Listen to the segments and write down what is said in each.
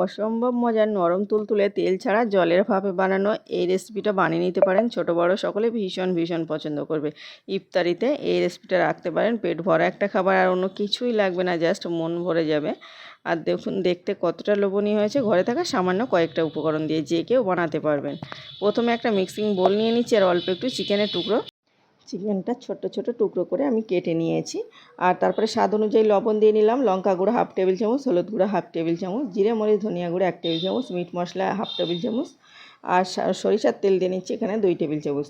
অসম্ভব মজার নরম তুলতুলে তেল ছাড়া জলের ভাপে বানানো এই রেসিপিটা বানিয়ে নিতে পারেন। ছোট, বড় সকলে ভীষণ ভীষণ পছন্দ করবে। ইফতারিতে এই রেসিপিটা রাখতে পারেন। পেট ভরা একটা খাবার আর অন্য কিছুই লাগবে না জাস্ট মন ভরে যাবে। আর দেখুন, দেখতে কতটা লোভনীয় হয়েছে। ঘরে থাকা সামান্য কয়েকটা উপকরণ দিয়ে যে কেউ বানাতে পারবেন। প্রথমে একটা মিক্সিং বোল নিয়ে নিচ্ছি আর অল্প একটু চিকেনের টুকরো। চিকেনটা ছোট ছোট টুকরো করে আমি কেটে নিয়েছি। আর তারপরে স্বাদ অনুযায়ী লবণ দিয়ে নিলাম লঙ্কা গুঁড়ো হাফ টেবিল চামচ, হলুদ গুঁড়ো হাফ টেবিল চামচ, জিরে, মরিচ, ধনিয়া গুঁড়ো এক টেবিল চামচ, মিট মশলা হাফ টেবিল চামচ, আর সরিষার তেল দিয়ে নিচ্ছি এখানে দুই টেবিল চামচ।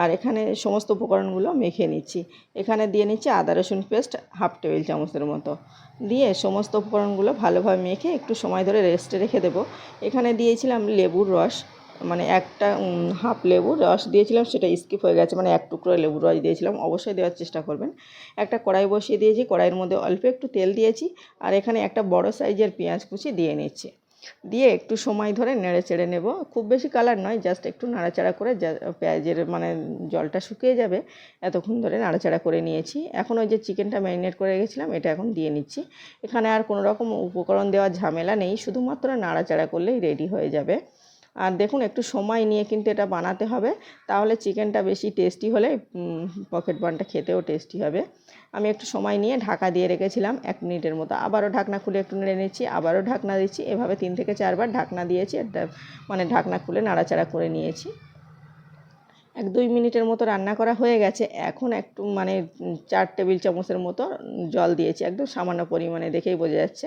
আর এখানে সমস্ত উপকরণগুলো মেখে নিচ্ছি। এখানে দিয়ে নিচ্ছি আদা, রসুন পেস্ট হাফ টেবিল চামচের মতো। দিয়ে সমস্ত উপকরণগুলো ভালোভাবে মেখে একটু সময় ধরে রেস্টে রেখে দেবো। এখানে দিয়েছিলাম লেবুর রস। মানে একটা হাফ লেবু রস দিয়েছিলাম, সেটা স্কিপ হয়ে গেছে মানে এক টুকরো লেবুর রস দিয়েছিলাম, অবশ্যই দেওয়ার চেষ্টা করবেন। একটা কড়াই বসিয়ে দিয়েছি, কড়াইয়ের মধ্যে অল্প একটু তেল দিয়েছি, আর এখানে একটা বড় সাইজের পেঁয়াজ কুচি দিয়ে নিচ্ছি। দিয়ে একটু সময় ধরে নেড়ে চেড়ে নেব। খুব বেশি কালার নয়, জাস্ট একটু নাড়াচাড়া করে পেঁয়াজের মানে জলটা শুকিয়ে যাবে, এতক্ষণ ধরে নাড়াচাড়া করে নিয়েছি। এখন ওই যে চিকেনটা ম্যারিনেট করে রেখেছিলাম, এটা এখন দিয়ে নিচ্ছি। এখানে আর কোনো রকম উপকরণ দেওয়ার ঝামেলা নেই, শুধুমাত্র নাড়াচাড়া করলেই রেডি হয়ে যাবে। আর দেখুন, একটু সময় নিয়ে কিন্তু এটা বানাতে হবে। তাহলে চিকেনটা বেশি টেস্টি হলে পকেট বানটা খেতেও টেস্টি হবে। আমি একটু সময় নিয়ে ঢাকা দিয়ে রেখেছিলাম এক মিনিটের মতো। আবারও ঢাকনা খুলে একটু নেড়ে নিচ্ছি, আবারও ঢাকনা দিচ্ছি। এভাবে তিন থেকে চারবার ঢাকনা দিয়েছি মানে ঢাকনা খুলে নাড়াচাড়া করে নিয়েছি। এক দুই মিনিটের মতো রান্না করা হয়ে গেছে। এখন একটু মানে চার টেবিল চামচের মতো জল দিয়েছি, একদম সামান্য পরিমাণে দেখেই বোঝা যাচ্ছে।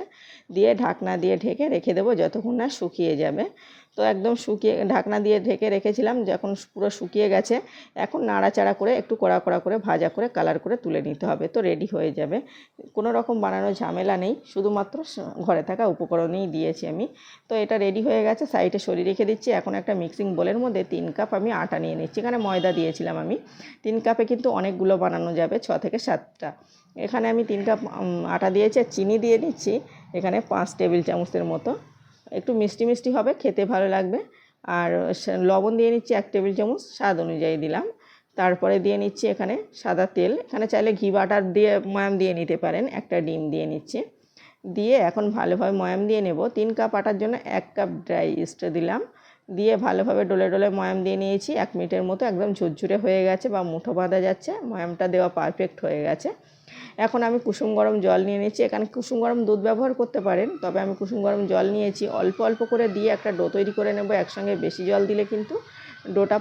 দিয়ে ঢাকনা দিয়ে ঢেকে রেখে দেবো যতক্ষণ না শুকিয়ে যাবে। তো একদম শুকিয়ে, ঢাকনা দিয়ে ঢেকে রেখেছিলাম, যখন পুরো শুকিয়ে গেছে, এখন নাড়াচাড়া করে একটু কড়া কড়া করে ভাজা করে কালার করে তুলে নিতে হবে, তো রেডি হয়ে যাবে। কোনো রকম বানানো ঝামেলা নেই, শুধুমাত্র ঘরে থাকা উপকরণেই দিয়েছি আমি। তো এটা রেডি হয়ে গেছে, সাইডে সরিয়ে রেখে দিচ্ছি। এখন একটা মিক্সিং বোলের মধ্যে তিন কাপ আমি আটা নিয়ে নিচ্ছি এখানে ময়দা দিয়েছিলাম আমি। তিন কাপে কিন্তু অনেকগুলো বানানো যাবে, ছ থেকে সাতটা। এখানে আমি তিন কাপ আটা দিয়েছি আর চিনি দিয়ে নিচ্ছি। এখানে পাঁচ টেবিল চামচের মতো। একটু মিষ্টি মিষ্টি হবে, খেতে ভালো লাগবে। আর লবণ দিয়ে নিচ্ছি এক টেবিল চামচ, স্বাদ অনুযায়ী দিলাম। তারপরে দিয়ে নিচ্ছি এখানে সাদা তেল। এখানে চাইলে ঘি বাটার দিয়ে ময়াম দিয়ে নিতে পারেন, একটা ডিম দিয়ে নিচ্ছি। দিয়ে এখন ভালোভাবে ময়াম দিয়ে নেব। তিন কাপ আটার জন্য এক কাপ ড্রাই ইস্ট দিলাম। দিয়ে ভালোভাবে ডলে ডলে ময়াম দিয়ে নিয়েছি। এক মিনিটের মতো একদম ঝুরঝুরে হয়ে গেছে বা মুঠো বাঁধা যাচ্ছে, ময়ামটা দেওয়া পারফেক্ট হয়ে গেছে। এখন আমি কুসুম গরম জল নিয়ে নিয়েছি এখানে কুসুম গরম দুধ ব্যবহার করতে পারেন, তবে আমি কুসুম গরম জল নিয়েছি। অল্প অল্প করে দিয়ে একটা ডো তৈরি করে নেব, একসঙ্গে বেশি জল দিলে কিন্তু ডোটা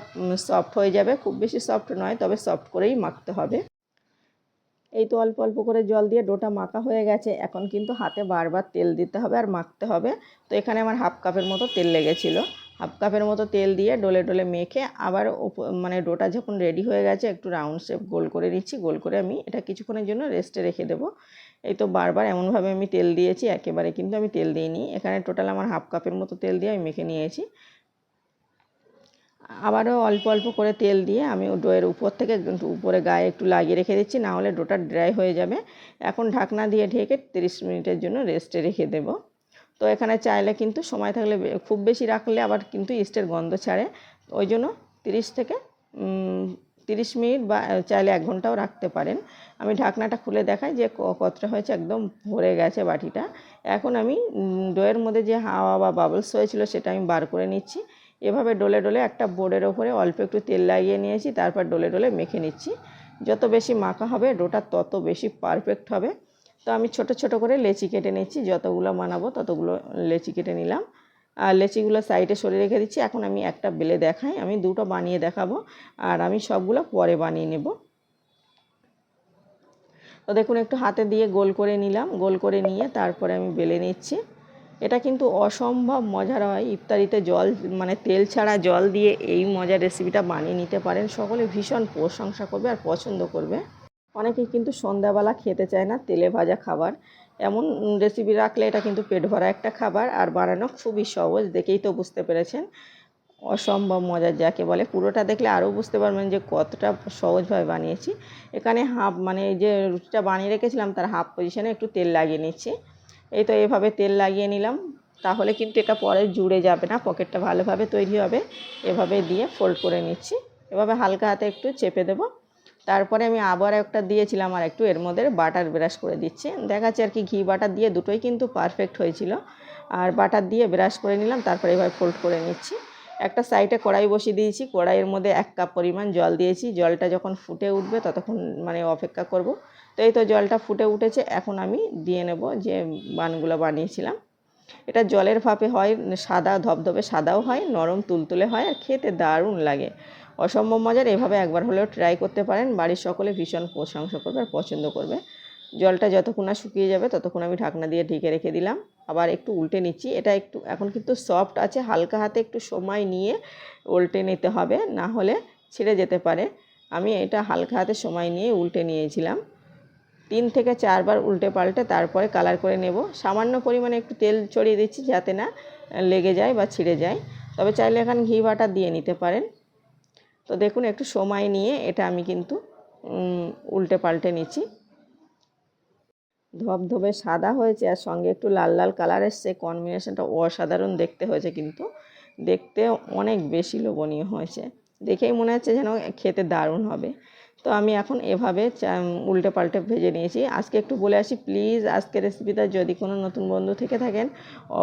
সফট হয়ে যাবে। খুব বেশি সফট নয়, তবে সফট করেই মাখতে হবে। এই তো অল্প অল্প করে জল দিয়ে ডোটা মাখা হয়ে গেছে। এখন কিন্তু হাতে বারবার তেল দিতে হবে আর মাখতে হবে। তো এখানে আমার হাফ কাপের মতো তেল লেগেছিলো। হাফ কাপের মতো তেল দিয়ে ডলে ডলে মেখে আবার মানে ডোটা যখন রেডি হয়ে গেছে, একটু রাউন্ড শেপ গোল করে নিচ্ছি, গোল করে আমি এটা কিছুক্ষণের জন্য রেস্টে রেখে দেবো। এই তো বারবার এমনভাবে আমি তেল দিয়েছি, একেবারে কিন্তু আমি তেল দিইনি। এখানে টোটাল আমার হাফ কাপের মতো তেল দিয়ে আমি মেখে নিয়েছি। আবারও অল্প অল্প করে তেল দিয়ে আমি ডোয়ের উপর থেকে উপরে গায়ে একটু লাগিয়ে রেখে দিচ্ছি, না হলে ডোটা ড্রাই হয়ে যাবে। এখন ঢাকনা দিয়ে ঢেকে তিরিশ মিনিটের জন্য রেস্টে রেখে দেবো। তো এখানে চাইলে কিন্তু সময় থাকলে খুব বেশি রাখলে আবার কিন্তু ইস্টের গন্ধ ছাড়ে। ওই জন্য তিরিশ থেকে তিরিশ মিনিট বা চাইলে এক ঘন্টাও রাখতে পারেন। আমি ঢাকনাটা খুলে দেখাই যে কতটা হয়েছে, একদম ভরে গেছে বাটিটা। এখন আমি ডোয়ের মধ্যে যে হাওয়া বা বাবলস হয়েছিল সেটা আমি বার করে নিচ্ছি। এভাবে ডোলে ডোলে একটা বোর্ডের ওপরে অল্প একটু তেল লাগিয়ে নিয়েছি, তারপর ডোলে ডোলে মেখে নিচ্ছি। যত বেশি মাখা হবে, ডোটা তত বেশি পারফেক্ট হবে। তো আমি ছোট ছোট করে লেচি কেটে নিচ্ছি যতগুলো বানাবো ততগুলো লেচি কেটে নিলাম। আর লেচিগুলো সাইডে সরে রেখে দিচ্ছি। এখন আমি একটা বেলে দেখাই। আমি দুটো বানিয়ে দেখাবো। আর আমি সবগুলো পরে বানিয়ে নেব। তো দেখুন, একটু হাতে দিয়ে গোল করে নিলাম। গোল করে নিয়ে তারপরে আমি বেলে নিচ্ছি। এটা কিন্তু অসম্ভব মজার হয়। ইফতারিতে জল মানে তেল ছাড়া জল দিয়ে এই মজার রেসিপিটা বানিয়ে নিতে পারেন। সকলে ভীষণ প্রশংসা করবে আর পছন্দ করবে। অনেকেই কিন্তু সন্ধ্যাবেলা খেতে চায় না তেলে ভাজা খাবার। এমন রেসিপি রাখলে এটা কিন্তু পেট ভরা একটা খাবার আর বানানো খুবই সহজ, দেখেই তো বুঝতে পেরেছেন। অসম্ভব মজার, যাকে বলে। পুরোটা দেখলে আরও বুঝতে পারবেন যে কতটা সহজভাবে বানিয়েছি। এখানে হাফ মানে যে রুটিটা বানিয়ে রেখেছিলাম, তার হাফ পজিশনে একটু তেল লাগিয়ে নিচ্ছি। এই তো এভাবে তেল লাগিয়ে নিলাম। তাহলে কিন্তু এটা পরে জুড়ে যাবে না, পকেটটা ভালোভাবে তৈরি হবে। এভাবে দিয়ে ফোল্ড করে নিচ্ছি। এভাবে হালকা হাতে একটু চেপে দেবো। তারপরে আমি আবার একটা দিয়েছিলাম আর একটু, এর মধ্যে বাটার ব্রাশ করে দিচ্ছি। দেখাচ্ছি আর কি, ঘি বাটার দিয়ে দুটোই কিন্তু পারফেক্ট হয়েছিল। আর বাটার দিয়ে ব্রাশ করে নিলাম, তারপরে এভাবে ফোল্ড করে নিচ্ছি। একটা সাইডে কড়াই বসিয়ে দিয়েছি, কড়াইয়ের মধ্যে এক কাপ পরিমাণ জল দিয়েছি। জলটা যখন ফুটে উঠবে ততক্ষণ মানে অপেক্ষা করব। তো এই তো জলটা ফুটে উঠেছে, এখন আমি দিয়ে নেব যে বানগুলো বানিয়েছিলাম। এটা জলের ভাপে হয়, সাদা ধবধবে সাদাও হয়, নরম তুলতুলে হয় আর খেতে দারুণ লাগে। অসম্ভব মজার, এভাবে একবার হলেও ট্রাই করতে পারেন। বাড়ির সকলে ভীষণ প্রশংসা করবে আর পছন্দ করবে। জলটা যতক্ষণ না শুকিয়ে যাবে, ততক্ষণ আমি ঢাকনা দিয়ে ঢেকে রেখে দিলাম। আবার একটু উল্টে নিচ্ছি। এটা একটু, এখন কিন্তু সফট আছে, হালকা হাতে একটু সময় নিয়ে উল্টে নিতে হবে, না হলে ছিঁড়ে যেতে পারে। আমি এটা হালকা হাতে সময় নিয়ে উল্টে নিয়েছিলাম। তিন থেকে চারবার উল্টে পাল্টে তারপরে কালার করে নেব। সামান্য পরিমাণে একটু তেল ছড়িয়ে দিচ্ছি যাতে না লেগে যায় বা ছিঁড়ে যায়। তবে চাইলে এখন ঘি বাটার দিয়ে নিতে পারেন। তো দেখুন, একটু সময় নিয়ে এটা আমি কিন্তু উল্টে পাল্টে নিচ্ছি। ধবধবে সাদা হয়েছে আর সঙ্গে একটু লাল লাল কালার এসছে। কম্বিনেশনটা অসাধারণ দেখতে হয়েছে কিন্তু। দেখতে অনেক বেশি লোভনীয় হয়েছে। দেখেই মনে হচ্ছে যেন খেতে দারুণ হবে। তো আমি এখন এভাবে উল্টে পাল্টে ভেজে নিয়েছি। আজকে একটু বলে আসি প্লিজ আজকের রেসিপিটা যদি কোনো নতুন বন্ধু থেকে থাকেন,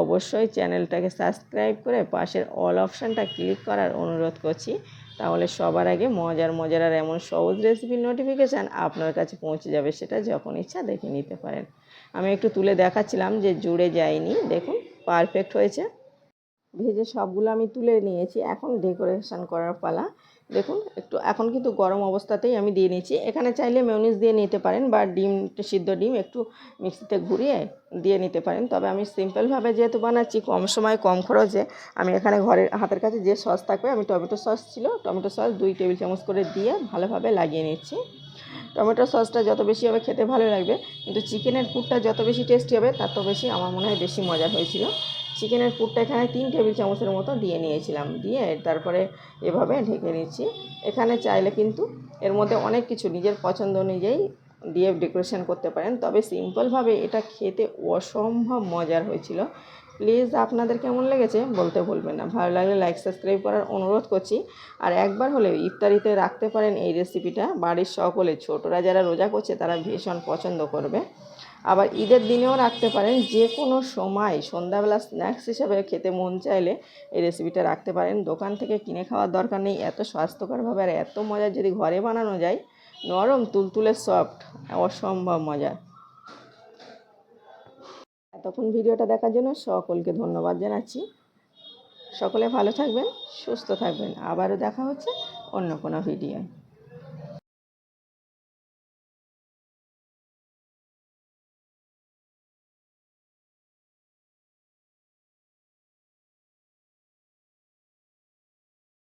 অবশ্যই চ্যানেলটাকে সাবস্ক্রাইব করে পাশের অল অপশানটা ক্লিক করার অনুরোধ করছি। তাহলে সবার আগে মজার মজার আর এমন সহজ রেসিপির নোটিফিকেশান আপনার কাছে পৌঁছে যাবে, সেটা যখন ইচ্ছা দেখে নিতে পারেন। আমি একটু তুলে দেখাচ্ছিলাম যে জুড়ে যায়নি। দেখুন পারফেক্ট হয়েছে। ভেজে সবগুলো আমি তুলে নিয়েছি। এখন ডেকোরেশন করার পালা। দেখুন, একটু, এখন কিন্তু গরম অবস্থাতেই আমি দিয়ে নিয়েছি। এখানে চাইলে মেয়নিজ দিয়ে নিতে পারেন বা ডিম, সিদ্ধ ডিম একটু মিক্সিতে ঘুরিয়ে দিয়ে নিতে পারেন। তবে আমি সিম্পলভাবে যেহেতু বানাচ্ছি, কম সময় কম খরচে, আমি এখানে ঘরের, হাতের কাছে যে সস থাকবে, আমি টমেটো সস ছিল, টমেটো সস দুই টেবিল চামচ করে দিয়ে ভালোভাবে লাগিয়ে নিচ্ছি। টমেটো সসটা যত বেশি হবে খেতে ভালো লাগবে, কিন্তু চিকেনের পুরটা যত বেশি টেস্টি হবে তত বেশি আমার মনে হয় বেশি মজা হয়েছিল। চিকেনের পুরটা এখানে তিন টেবিল চামচের মতো দিয়ে নিয়েছিলাম। দিয়ে তারপরে এভাবে ঢেকে নিচ্ছি। এখানে চাইলে কিন্তু এর মধ্যে অনেক কিছু নিজের পছন্দ অনুযায়ী দিয়ে ডেকোরেশন করতে পারেন। তবে সিম্পলভাবে এটা খেতে অসম্ভব মজার হয়েছিল। প্লিজ আপনাদের কেমন লেগেছে বলতে ভুলবেন না। ভালো লাগলে লাইক, সাবস্ক্রাইব করার অনুরোধ করছি। আর একবার হলেও ইফতারিতে রাখতে পারেন এই রেসিপিটা। বাড়ির সকলে ছোটরা যারা রোজা করছে তারা ভীষণ পছন্দ করবে। আবার ঈদের দিনেও রাখতে পারেন যে কোনো সময় সন্ধ্যাবেলা স্ন্যাক্স হিসাবে খেতে মন চাইলে এই রেসিপিটা রাখতে পারেন। দোকান থেকে কিনে খাওয়ার দরকার নেই, এত স্বাস্থ্যকরভাবে আর এত মজার যদি ঘরে বানানো যায়, নরম তুলতুলে সফট অসম্ভব মজা। এতক্ষণ ভিডিওটা দেখার জন্য সকলকে ধন্যবাদ জানাচ্ছি। সকলে ভালো থাকবেন, সুস্থ থাকবেন। আবারও দেখা হচ্ছে অন্য কোনো ভিডিও